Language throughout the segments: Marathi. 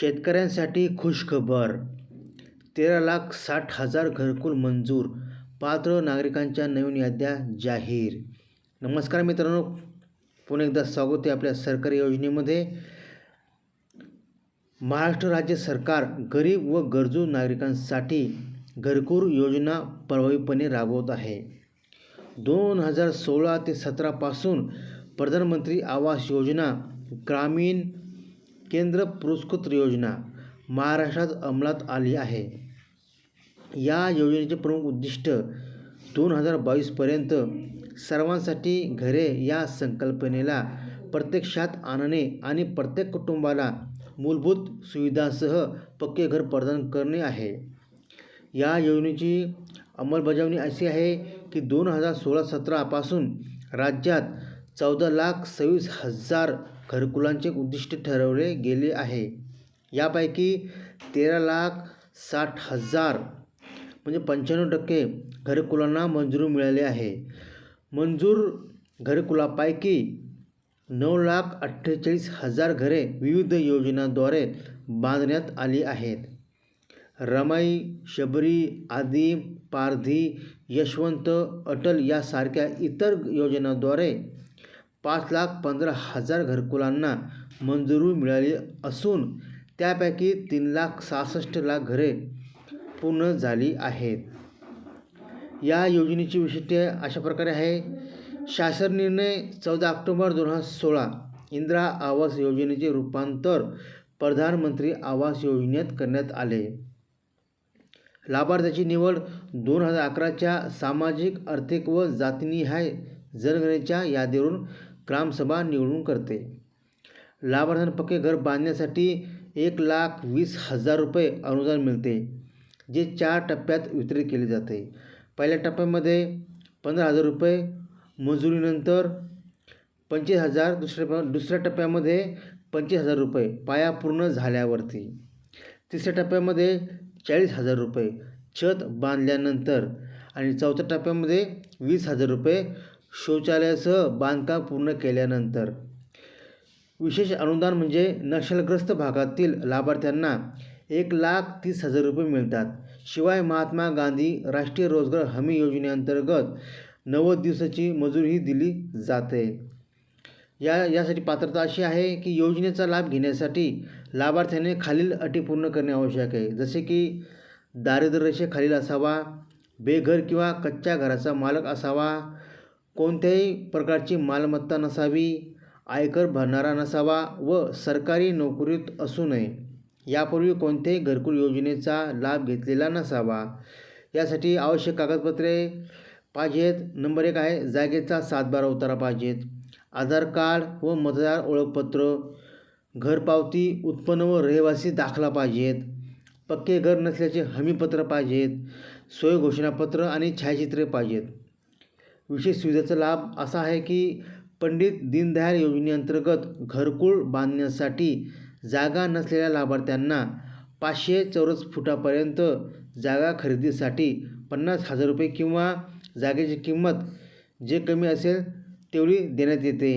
शेतकऱ्यांसाठी खुशखबर. तेरा लाख साठ हजार घरकुल मंजूर पात्र नागरिकांच्या नवीन याद्या जाहीर. नमस्कार मित्रांनो पुन्हा एकदा स्वागत आहे आपल्या सरकारी योजनेमध्ये. महाराष्ट्र राज्य सरकार गरीब व गरजू नागरिकांसाठी घरकुल योजना प्रभावीपणे राबवत आहे. दोन हजार सोळा ते सतरापासून प्रधानमंत्री आवास योजना ग्रामीण केंद्र पुरस्कृत योजना महाराष्ट्रात अंमलात आली आहे. या योजनेचे प्रमुख उद्दिष्ट दोन हजार बावीसपर्यंत सर्वांसाठी घरे या संकल्पनेला प्रत्यक्षात आणणे आणि प्रत्येक कुटुंबाला मूलभूत सुविधासह पक्के घर प्रदान करणे आहे. या योजनेची अंमलबजावणी अशी आहे की दोन हजार सोळा सतरापासून राज्यात चौदा लाख सव्वीस हजार घरकुलांचे उद्दिष्ट ठरवले गेले आहे. यापैकी तेरा लाख साठ हजार म्हणजे पंच्याण्णव टक्के घरकुलांना मंजुरी मिळाली आहे. मंजूर घरकुलापैकी नऊ लाख अठ्ठेचाळीस हजार घरे विविध योजनांद्वारे बांधण्यात आली आहेत. रमाई शबरी आदी पारधी यशवंत अटल यासारख्या इतर योजनांद्वारे पाच लाख पंधरा हजार घरकुलांना मंजुरी मिळाली असून त्यापैकी तीन लाख सहासष्ट लाख घरे पूर्ण झाली आहेत. या योजनेची वैशिष्ट्ये अशा प्रकारे आहे. शासन निर्णय चौदा ऑक्टोबर दोन हजार सोळा इंदिरा आवास योजनेचे रूपांतर प्रधानमंत्री आवास योजनेत करण्यात आले. लाभार्थ्याची निवड दोन हजार अकराच्या सामाजिक आर्थिक व जातीनिहाय जनगणनेच्या यादीवरून ग्रामसभा निवडून करते. लाभार्थ्यांना पक्के घर बांधण्यासाठी एक लाख वीस हजार रुपये अनुदान मिळते जे चार टप्प्यात वितरित केले जाते. पहिल्या टप्प्यामध्ये पंधरा हजार रुपये मंजुरीनंतर पंचवीस हजार दुसऱ्या दुसऱ्या टप्प्यामध्ये पंचवीस हजार रुपये पाया पूर्ण झाल्यावरती. तिसऱ्या टप्प्यामध्ये चाळीस हजार रुपये छत बांधल्यानंतर. आणि चौथ्या टप्प्यामध्ये वीस हजार रुपये शौचालयासह बांधकाम पूर्ण केल्यानंतर. विशेष अनुदान म्हणजे नक्षलग्रस्त भागातील लाभार्थ्यांना एक लाख तीस हजार रुपये मिळतात. शिवाय महात्मा गांधी राष्ट्रीय रोजगार हमी योजनेअंतर्गत नव्वद दिवसाची मजुरीही दिली जाते. या यासाठी पात्रता अशी आहे की योजनेचा लाभ घेण्यासाठी लाभार्थ्याने खालील अटी पूर्ण करणे आवश्यक आहे. जसे की दारिद्र्यरेषेखालील असावा बेघर किंवा कच्च्या घराचा मालक असावा कोणत्याही प्रकारची मालमत्ता नसावी आयकर भरणारा नसावा व सरकारी नोकरीत असू नये. यापूर्वी कोणत्याही घरकुल योजनेचा लाभ घेतलेला नसावा. यासाठी आवश्यक कागदपत्रे पाहिजेत. नंबर एक आहे जागेचा सातबारा उतारा पाहिजेत आधार कार्ड व मतदार ओळखपत्र घरपावती उत्पन्न व रहिवासी दाखला पाहिजेत. पक्के घर नसल्याचे हमीपत्र पाहिजेत. सोय घोषणापत्र आणि छायाचित्रे पाहिजेत. विशेष सुविधेचा लाभ असा आहे की पंडित दीनदयाल योजनेअंतर्गत घरकुल बांधण्यासाठी जागा नसलेल्या लाभार्थ्यांना पाचशे चौरस फुटापर्यंत जागा खरेदीसाठी पन्नास हजार रुपये किंवा जागेची किंमत जे कमी असेल तेवढी देण्यात येते.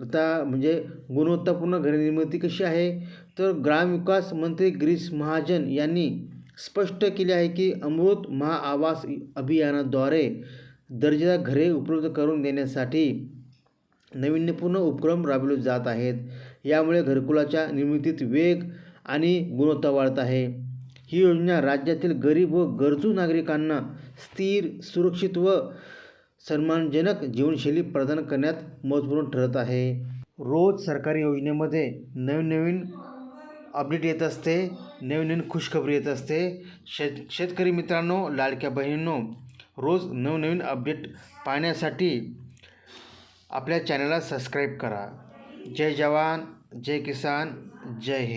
आता म्हणजे गुणवत्तापूर्ण घरनिर्मिती कशी आहे? तर ग्रामविकास मंत्री गिरीश महाजन यांनी स्पष्ट केले आहे की अमृत महाआवास अभियानाद्वारे दर्जेदार घरे उपलब्ध करून देण्यासाठी नाविन्यपूर्ण उपक्रम राबवले जात आहेत. यामुळे घरकुलाच्या निर्मितीत वेग आणि गुणवत्ता वाढत आहे. ही योजना राज्यातील गरीब व गरजू नागरिकांना स्थिर सुरक्षित व सन्मानजनक जीवनशैली प्रदान करण्यात महत्त्वपूर्ण ठरत आहे. रोज सरकारी योजनेमध्ये नवीन नवीन अपडेट येत असते नवीन नवीन खुशखबरी येत असते. शेत शेतकरी मित्रांनो लाडक्या बहिणींनो रोज नवनवीन अपडेट पाहण्यासाठी आपल्या चॅनलला सबस्क्राईब करा. जय जवान जय किसान जय हिंद.